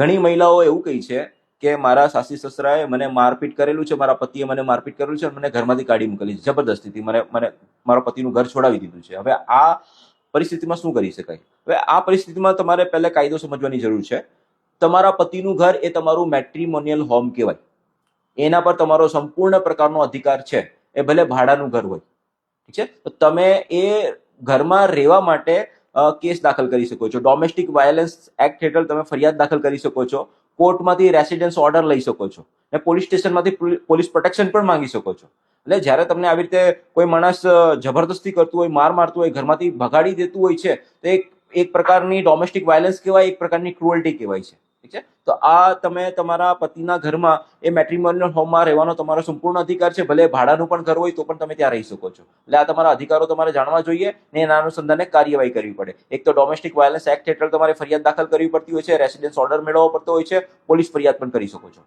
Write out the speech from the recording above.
ઘણી મહિલાઓ એવું કહી છે કે મારા સાસી સસરાએ મને મારપીટ કરેલું છે, મારા પતિએ મને મારપીટ કરેલું છે અને મને ઘરમાંથી કાઢી મૂકેલી છે. જબરદસ્તીથી મને મને મારા પતિનું ઘર છોડાવી દીધું છે. હવે આ પરિસ્થિતિમાં શું કરી શકાય? હવે આ પરિસ્થિતિમાં તમારે પહેલા કાયદો સમજવાની જરૂર છે. તમારા પતિનું ઘર એ તમારું મેટ્રિમોનિયલ હોમ કહેવાય. એના પર તમારો સંપૂર્ણ પ્રકારનો અધિકાર છે. એ ભલે ભાડાનું ઘર હોય. ઠીક છે? તો તમે એ ઘરમાં રહેવા માટે કેસ દાખલ કરી શકો છો. ડોમેસ્ટિક વાયોલન્સ એક્ટ હેઠળ તમે ફરિયાદ દાખલ કરી શકો છો. કોર્ટમાંથી રેસિડેન્સ ઓર્ડર લઈ શકો છો. ને પોલીસ સ્ટેશનમાંથી પોલી- પોલીસ પ્રોટેક્શન પણ માંગી શકો છો. એટલે જ્યારે તમને આવી રીતે કોઈ માણસ જબરદસ્તી કરતું હોય, માર મારતું હોય, ઘરમાંથી ભગાડી દેતું હોય છે, તો એક એક પ્રકારની ડોમેસ્ટિક વાયલન્સ કહેવાય, એક પ્રકારની ક્રુઅલ્ટી કહેવાય છે. ઠીક છે? તો આ તમે તમારા પતિના ઘરમાં એ મેટ્રિમોનિયલ હોમમાં રહેવાનો તમારો સંપૂર્ણ અધિકાર છે. ભલે ભાડાનું પણ ઘર હોય તો પણ તમે ત્યાં રહી શકો છો. એટલે આ તમારા અધિકારો તમારે જાણવા જોઈએ ને એના અનુસંધાને કાર્યવાહી કરવી પડે. એક તો ડોમેસ્ટિક વાયલન્સ એક્ટ હેઠળ તમારે ફરિયાદ દાખલ કરવી પડતી હોય છે. રેસિડેન્સ ઓર્ડર મેળવવો પડતો હોય છે. પોલીસ ફરિયાદ પણ કરી શકો છો.